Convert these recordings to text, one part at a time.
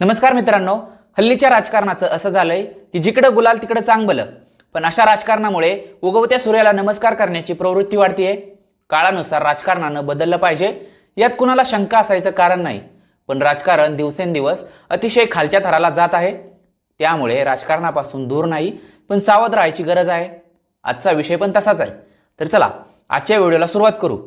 नमस्कार मित्रांनो हल्लीच्या राजकारणाचं असं झालंय की जिकडं गुलाल तिकडं चांगलं पण अशा राजकारणामुळे उगवत्या सूर्याला नमस्कार करण्याची प्रवृत्ती वाढतीये. काळानुसार राजकारणानं बदललं पाहिजे यात कुणाला शंका असायचं कारण नाही. पण राजकारण दिवसेंदिवस अतिशय खालच्या थराला जात आहे. त्यामुळे राजकारणापासून दूर नाही पण सावध राहायची गरज आहे. आजचा विषय पण तसाच आहे. तर चला आजच्या व्हिडिओला सुरुवात करू.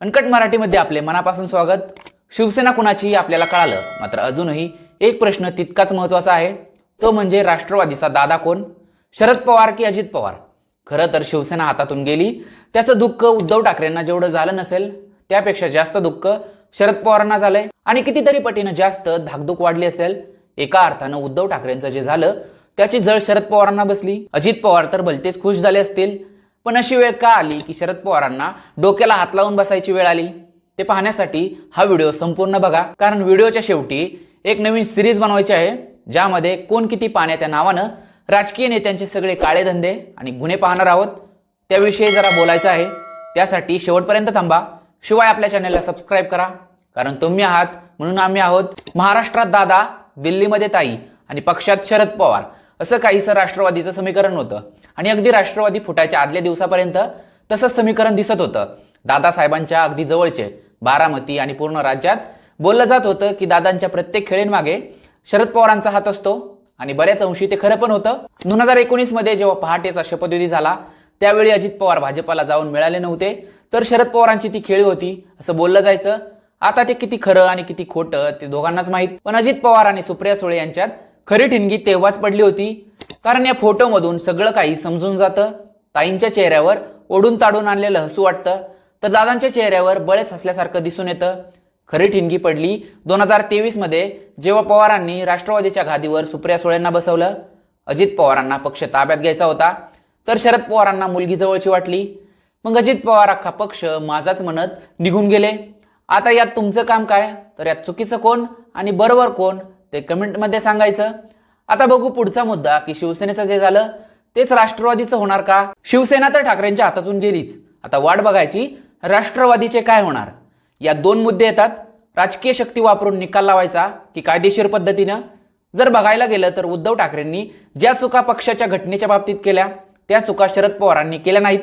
अनकट मराठीमध्ये आपले मनापासून स्वागत. शिवसेना कुणाची आपल्याला कळालं मात्र अजूनही एक प्रश्न तितकाच महत्त्वाचा आहे. तो म्हणजे राष्ट्रवादीचा दादा कोण? शरद पवार की अजित पवार? खरं तर शिवसेना हातातून गेली. त्याचं दुःख उद्धव ठाकरेंना जेवढं झालं नसेल त्यापेक्षा जास्त दुःख शरद पवारांना झालंय. आणि कितीतरी पटीनं जास्त धाकधूक वाढली असेल. एका अर्थानं उद्धव ठाकरेंचं जे झालं त्याची जळ शरद पवारांना बसली. अजित पवार तर भलतेच खुश झाले असतील. पण अशी वेळ का आली की शरद पवारांना डोक्याला हात लावून बसायची वेळ आली? ते पाहण्यासाठी हा व्हिडिओ संपूर्ण बघा. कारण व्हिडिओच्या शेवटी एक नवीन सिरीज बनवायची आहे ज्यामध्ये कोण किती पाण्यात या नावानं राजकीय नेत्यांचे सगळे काळे धंदे आणि गुन्हे पाहणार आहोत. त्याविषयी जरा बोलायचं आहे. त्यासाठी शेवटपर्यंत थांबा. शिवाय आपल्या चॅनलला सबस्क्राईब करा कारण तुम्ही आहात म्हणून आम्ही आहोत महाराष्ट्रात दादा दिल्लीमध्ये ताई आणि पक्षात शरद पवार. असं काहीसं राष्ट्रवादीचं समीकरण होतं. आणि अगदी राष्ट्रवादी फुटायच्या आदल्या दिवसापर्यंत तसंच समीकरण दिसत होतं. दादासाहेबांच्या अगदी जवळचे बारामती आणि पूर्ण राज्यात बोललं जात होतं की दादांच्या प्रत्येक खेळींमागे शरद पवारांचा हात असतो आणि बऱ्याच अंशी ते खरं पण होतं. दोन हजार एकोणीसमध्ये जेव्हा पहाटेचा शपथविधी झाला त्यावेळी अजित पवार भाजपाला जाऊन मिळाले नव्हते. तर शरद पवारांची ती खेळी होती असं बोललं जायचं. आता ते किती खरं आणि किती खोटं ते दोघांनाच माहीत. पण अजित पवार आणि सुप्रिया सुळे यांच्यात खरी ठिणगी तेव्हाच पडली होती. कारण या फोटोमधून सगळं काही समजून जातं. ताईंच्या चेहऱ्यावर ओढून ताडून आणलेलं हसू वाटतं. तर दादांच्या चेहऱ्यावर बळेच हसल्यासारखं दिसून येतं. खरी ठिणगी पडली दोन हजार तेवीसमध्ये जेव्हा पवारांनी राष्ट्रवादीच्या गादीवर सुप्रिया सुळेंना बसवलं अजित पवारांना पक्ष ताब्यात घ्यायचा होता तर शरद पवारांना मुलगी जवळची वाटली. मग अजित पवार अख्खा पक्ष माझाच म्हणत निघून गेले. आता यात तुमचं काम काय? तर यात चुकीचं कोण आणि बरोबर कोण ते कमेंटमध्ये सांगायचं. आता बघू पुढचा मुद्दा की शिवसेनेचं जे झालं तेच राष्ट्रवादीचं होणार का? शिवसेना तर ठाकरेंच्या हातातून गेलीच. आता वाट बघायची राष्ट्रवादीचे काय होणार. या दोन मुद्दे येतात. राजकीय शक्ती वापरून निकाल लावायचा की कायदेशीर पद्धतीनं? जर बघायला गेलं तर उद्धव ठाकरेंनी ज्या चुका पक्षाच्या घटनेच्या बाबतीत केल्या त्या चुका शरद पवारांनी केल्या नाहीत.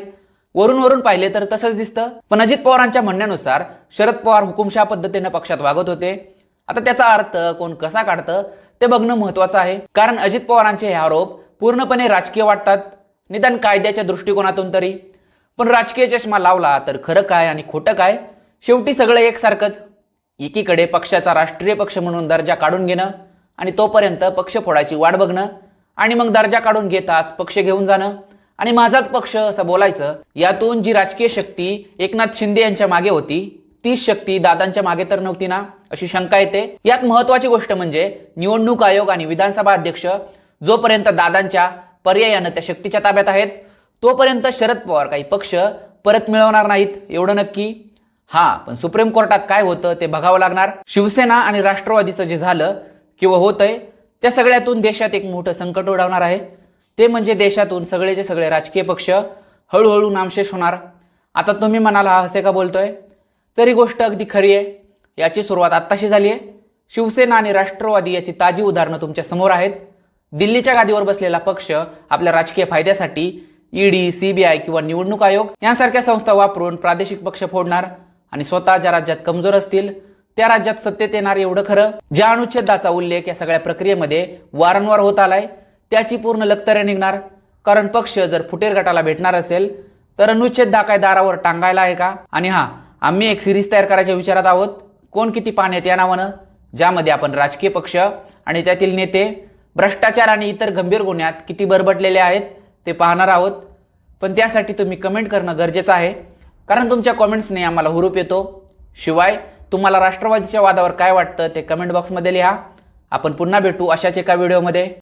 वरून वरून पाहिले तर तसंच दिसतं. पण अजित पवारांच्या म्हणण्यानुसार शरद पवार हुकुमशा पद्धतीनं पक्षात वागत होते. आता त्याचा अर्थ कोण कसा काढतं ते बघणं महत्वाचं आहे. कारण अजित पवारांचे हे आरोप पूर्णपणे राजकीय वाटतात. निदान कायद्याच्या दृष्टिकोनातून तरी. पण राजकीय चष्मा लावला तर खरं काय आणि खोटं काय? शेवटी सगळं एकसारखंच. एकीकडे पक्षाचा राष्ट्रीय पक्ष म्हणून दर्जा काढून घेणं आणि तोपर्यंत पक्ष फोडायची वाट बघणं आणि मग दर्जा काढून घेताच पक्ष घेऊन जाणं आणि माझाच पक्ष असं बोलायचं यातून जी राजकीय शक्ती एकनाथ शिंदे यांच्या मागे होती तीच शक्ती दादांच्या मागे तर नव्हती ना अशी शंका येते. यात महत्वाची गोष्ट म्हणजे निवडणूक आयोग आणि विधानसभा अध्यक्ष जोपर्यंत दादांच्या पर्यायानं त्या शक्तीच्या ताब्यात आहेत तोपर्यंत शरद पवार काही पक्ष परत मिळवणार नाहीत एवढं नक्की. हा पण सुप्रीम कोर्टात काय होतं ते बघावं लागणार. शिवसेना आणि राष्ट्रवादीचं जे झालं किंवा होतंय त्या सगळ्यातून देशात एक मोठं संकट ओढवणार आहे. ते म्हणजे देशातून सगळेचे सगळे राजकीय पक्ष हळूहळू नामशेष होणार. आता तुम्ही म्हणाला हा असे का बोलतोय? तरी गोष्ट अगदी खरी आहे. याची सुरुवात आत्ताशी झाली आहे शिवसेना आणि राष्ट्रवादी याची ताजी उदाहरणं तुमच्यासमोर आहेत. दिल्लीच्या गादीवर बसलेला पक्ष आपल्या राजकीय फायद्यासाठी ईडी सीबीआय किंवा निवडणूक आयोग यांसारख्या संस्था वापरून प्रादेशिक पक्ष फोडणार. आणि स्वतः ज्या राज्यात कमजोर असतील त्या राज्यात सत्तेत येणार एवढं खरं? ज्या अनुच्छेदाचा उल्लेख या सगळ्या प्रक्रियेमध्ये वारंवार होत आलाय त्याची पूर्ण लक्तरे निघणार. कारण पक्ष जर फुटेर गटाला भेटणार असेल तर अनुच्छेद काय दारावर टांगायला आहे का? आणि हा आम्ही एक सिरीज तयार करायच्या विचारात आहोत. कोण किती पाण्यात या नावानं? ज्यामध्ये आपण राजकीय पक्ष आणि त्यातील नेते भ्रष्टाचार आणि इतर गंभीर गुन्ह्यात किती बरबटलेले आहेत ते पाहणार आहोत. पण त्यासाठी तुम्ही कमेंट करणं गरजेचं आहे. कारण तुमच्या कॉमेंट्सने आम्हाला हुरूप येतो. शिवाय तुम्हाला राष्ट्रवादीच्या वादावर काय वाटतं ते कमेंट बॉक्समध्ये लिहा. आपण पुन्हा भेटू अशाच एका व्हिडिओमध्ये